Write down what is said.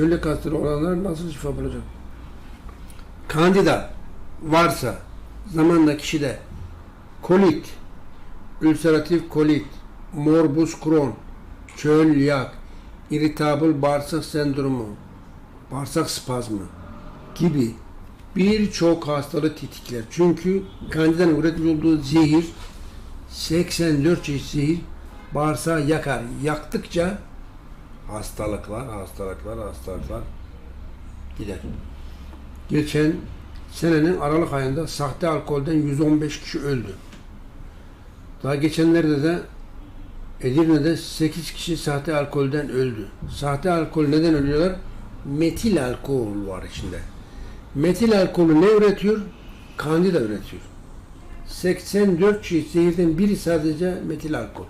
çölyak hastalığı olanlar nasıl şifa bulacak? Kandida varsa zamanla kişide kolit, ülseratif kolit, morbus Crohn, çölyak, irritable bağırsak sendromu, bağırsak spazmı gibi birçok hastalığı tetikler. Çünkü kandidanın üretmiş olduğu zehir 84 çeşit zehir bağırsağı yakar. Yaktıkça hastalıklar, hastalıklar, hastalıklar gider. Geçen senenin Aralık ayında sahte alkolden 115 kişi öldü. Daha geçenlerde de Edirne'de 8 kişi sahte alkolden öldü. Sahte alkol neden ölüyorlar? Metil alkol var içinde. Metil alkolü ne üretiyor? Kandida üretiyor. 84 çeşit zehirden biri sadece metil alkol.